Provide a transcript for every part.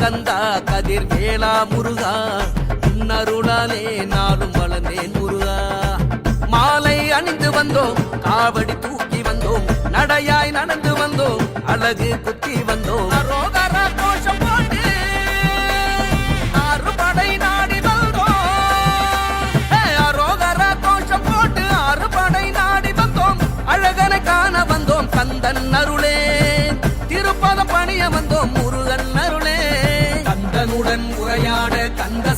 கந்தா கதிர் வேளா முருகா. உன்னருளாலே நாளும் வளர்ந்தேன் முருகா. மாலை அணிந்து வந்தோம் காவடி தூக்கி வந்தோம் நடையாய் நடந்து வந்தோம் அழகு குத்தி வந்தோம் கந்தன் அருளே. திருப்பத பணிய வந்தோம்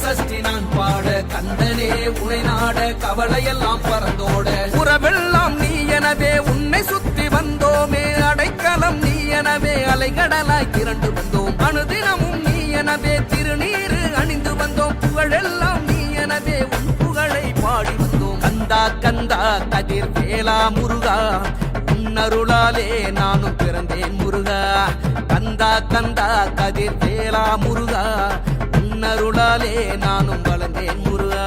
சஷ்டி நான் பாட கந்தனே உனை நாட கவலையெல்லாம் பறந்தோட. உறவெல்லாம் நீ எனவே உன்னை சுத்தி வந்தோமே. அடைக்கலம் நீ எனவே அலைகடலாய் திரண்டு வந்தோம். அனுதினமும் நீ எனவே திருநீரு அணிந்து வந்தோம். புகழெல்லாம் நீ எனவே உன் புகழை பாடி வந்தோம். கந்தா கந்தா கதிர் வேளா முருகா உன்னருளாலே நானும் பிறந்தேன் முருகா. கந்தா கந்தா கதிர் வேலா முருகா. உன்னருளாலே நானும் வளர்ந்தேன் முருகா.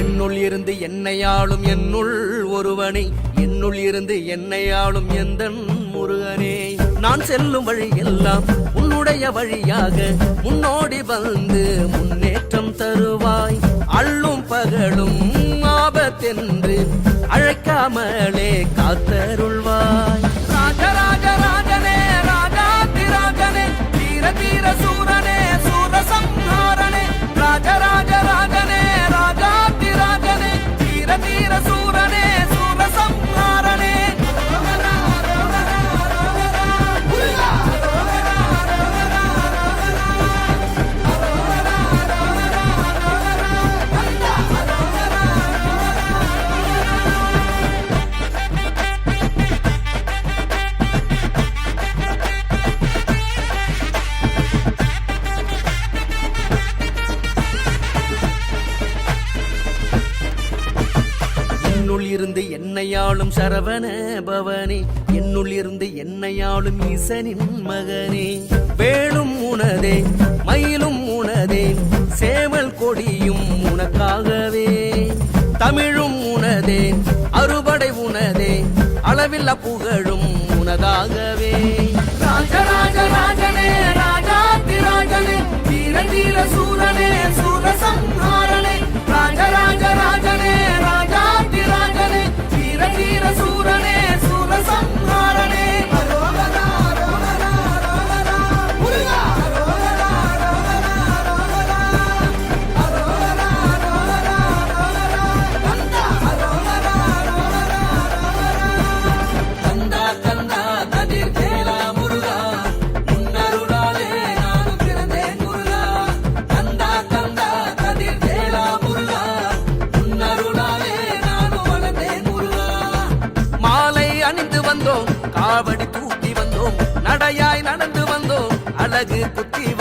என்னுள் இருந்து என்னையாளும் என்னுள் ஒருவனை. என்னுள் இருந்து என்னையாளும் எந்த முருகனே நான் செல்லும் வழி எல்லாம் உன்னுடைய வழியாக. முன்னோடி வந்து முன்னேற்றம் தருவாய். அள்ளும் பகலும் ஆபத்தென்று அழைக்காமலே காத்தருள்வாய். ராஜராஜ என்னையாளும் சரவண பவனே என்னுள் இருந்து என்னையாளும் ஈசனின் மகனே. வேலும் உனதே மயிலும் உனதே சேவல் கொடியும் உனக்காகவே. தமிழும் உனதே அறுபடை உனதே அளவில் புகழும் உனதாகவே. ராஜராஜ ராஜனே ராஜாதிராஜனே தீர தீர சூரனே சூரசம்ஹாரனே. அணிந்து வந்தோம். காவடி தூக்கி வந்தோம். நடையாய் நடந்து வந்தோம். அழகு குத்தி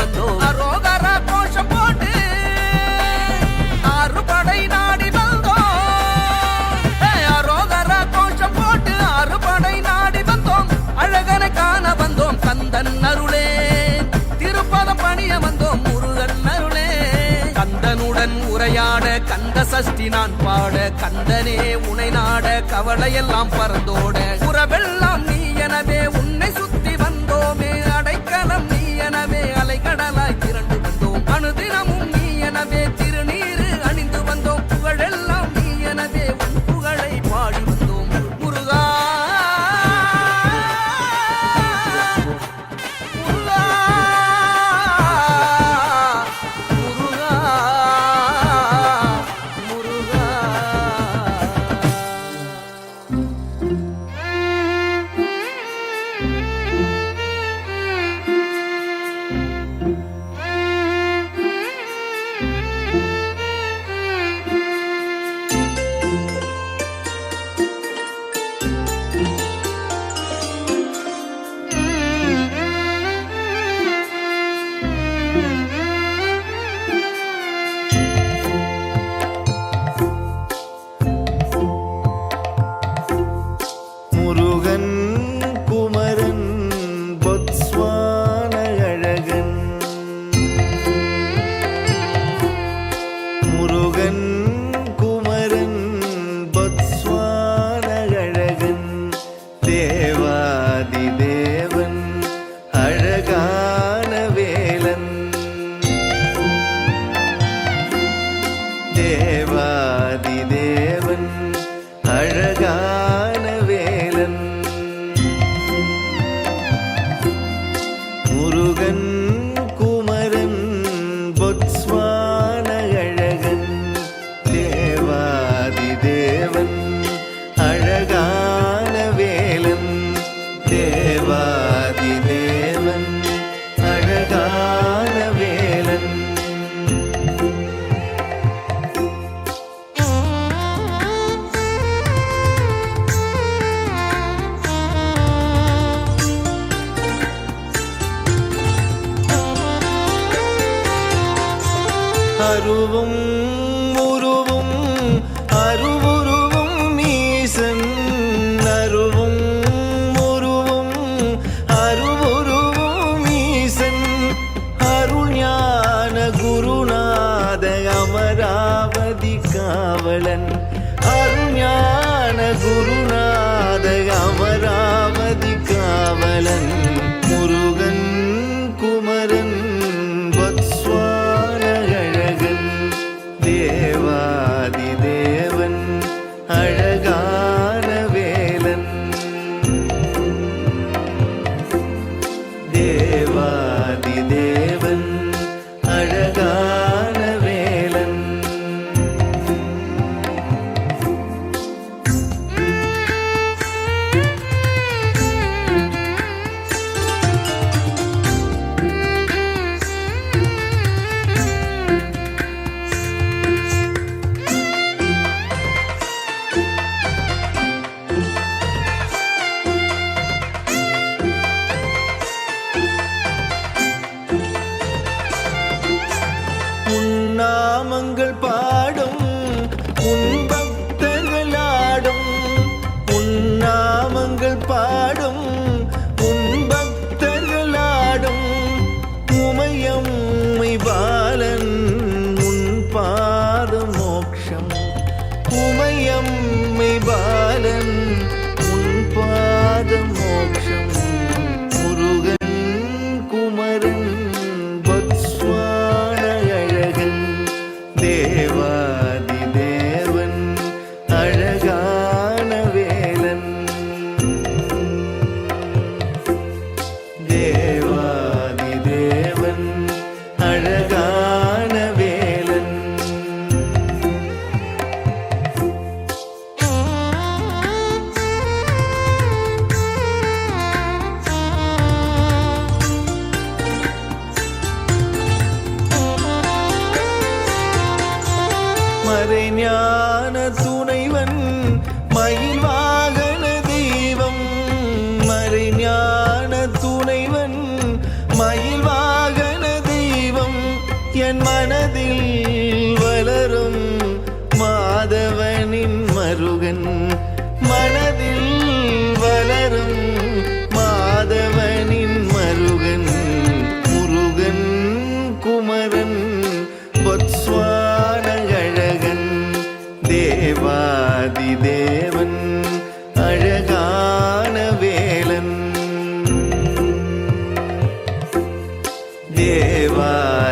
கந்த சஷ்டி நான் பாட கந்தனே உனை நாட கவலையெல்லாம் பறந்தோட. உறவெல்லாம் நீ எனவே உன்னை சுத்த காவலன் அருஞான குருநாத அமராவதி காவலன்.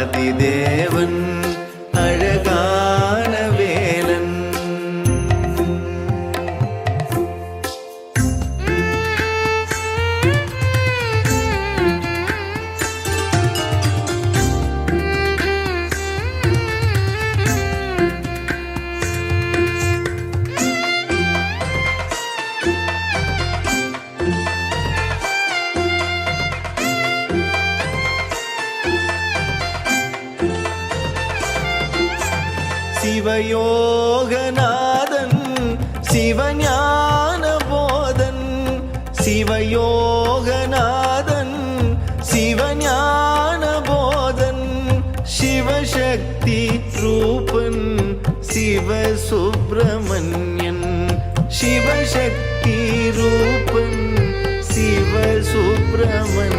ஆதிதேவன் சிவயோகநாதன் சிவஞான போதன் சிவயோகநாதன் சிவஞான போதன் சிவசக்தி ரூபன் சிவசுப்பிரமணியன் சிவசக்தி ரூபன் சிவசுப்பிரமணியன்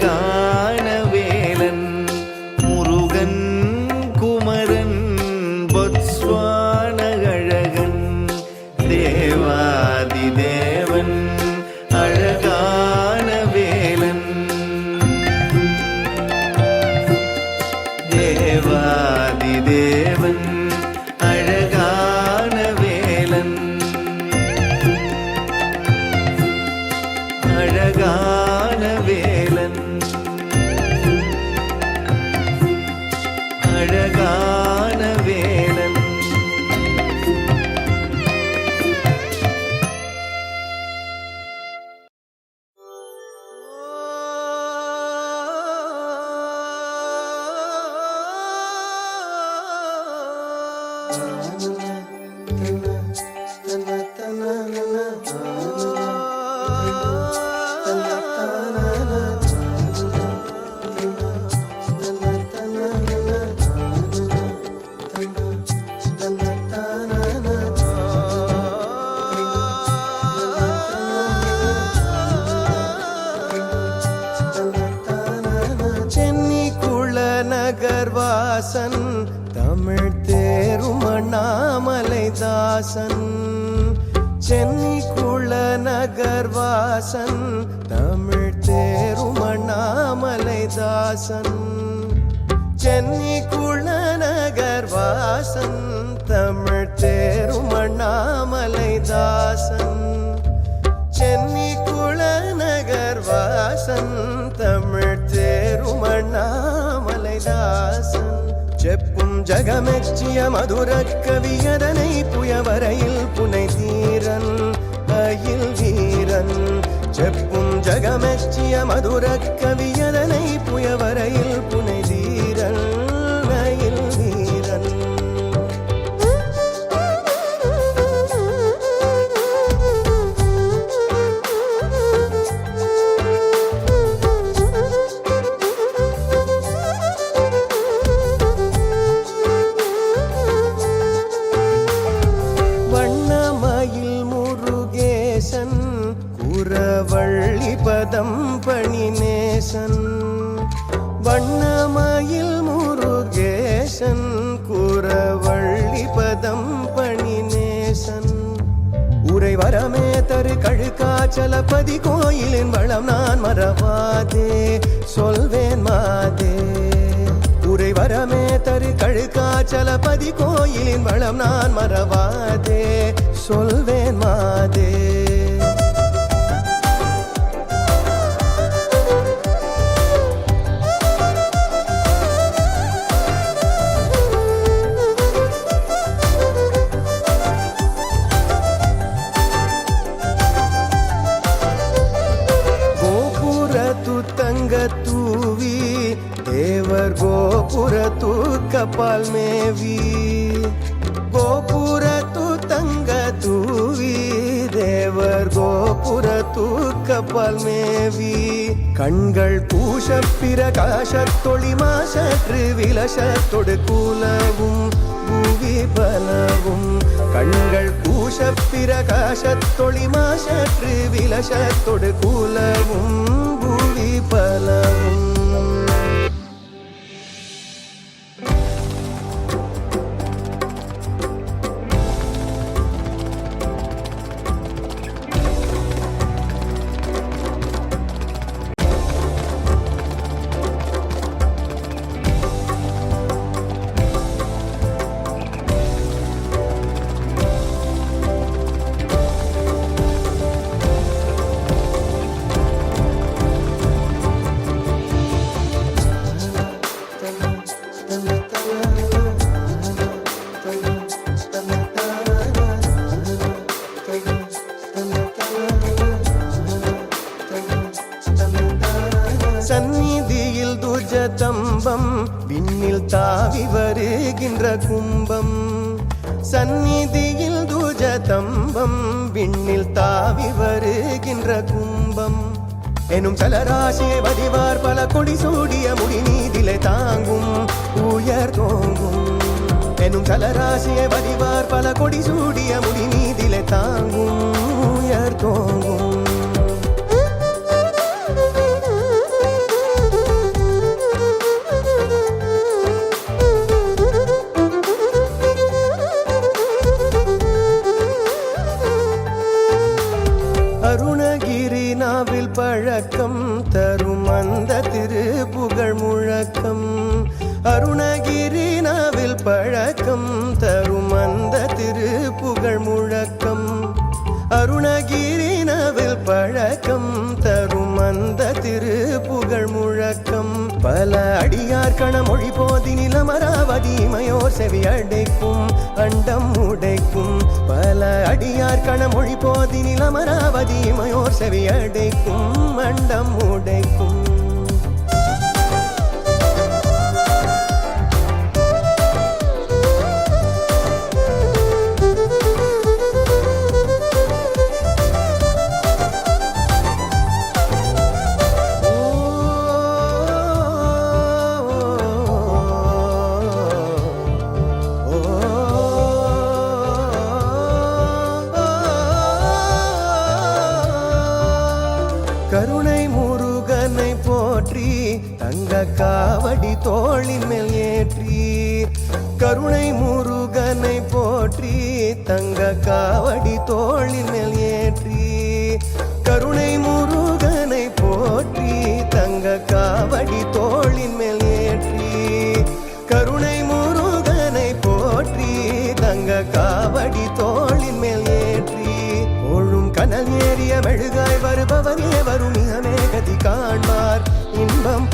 gone. நகர்வாசன் தமிழ் தேரும் அண்ணாமலை தாசன். சென்னி குள நகர்வாசன் தமிழ் தேரும் அண்ணாமலை தாசன். சென்னி குள நகர்வாசன் தமிழ் தேரும் அண்ணாமலை தாசன். ஜகமெச்சிய மதுர கவியதனை புயவரையில் புனை தீரன் அயில் வீரன். செப்பும் ஜகமெச்சிய மதுர கவியதனை புயவரையில் வளமே தரு கழுக்காச்சலபதி கோயிலின் வளம் நான் மறவாதே சொல்வேன் மாதே. ಕಪಾಲ್ ಮೇವಿ ಗೋಪುರ ತುತ್ತಂಗ ತೂವಿ தேவர் கோபுர தூக்கப்பால் மேவி கண்கள் பூஷ பிரகாசத்தொளி மாசற்று விலசத்தொடு கூலவும் பூவி பலவும் கண்கள் பூஷ பிரகாசத்தொளி மாசற்று விலசத்தொடு கூலவும் பூவி பலவும் சந்நிதியில் துஜ தம்பம் விண்ணில் தாவி வருகின்ற கும்பம். சந்நிதியில் துஜ தம்பம் விண்ணில் தாவி வருகின்ற கும்பம். எனும் சலராசியை வதிவார் பல கொடி சூடிய முடி நீதிலை தாங்கும் உயர் தோங்கும். எனும் சலராசியை வதிவார் பல கொடி சூடிய முடி நீதிலை தாங்கும் உயர் தோங்கும். அண்டம் பல அடியார் கணமொழி போதி நிலமராவதி மயோர் செவி அடைக்கும் தங்க காவடி தோளின் மேல் ஏற்றி கருணை முருகனை போற்றி தங்க காவடி தோளின் மேல் ஏற்றி கருணை முருகனை போற்றி தங்க காவடி தோளின் மேல் ஏற்றி கருணை முருகனை போற்றி தங்க காவடி தோளின் மேல் ஏற்றி. ஒழும் கனல் ஏறிய மெழுகாய் வருபவனே வரும் மிகமே கதி காண்பார். இன்பம்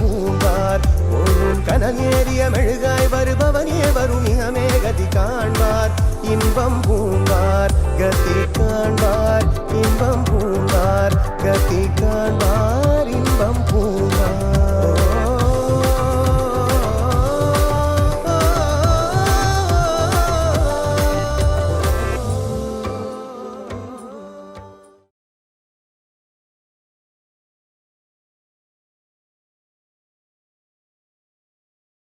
கனல் ஏறிய மெழுகாய் வருபவனே வரும் மிகமே கதி காண்பார். இன்பம் பூங்கார் கதி காண்பார் இன்பம் பூங்கார் கதி காண்பார்.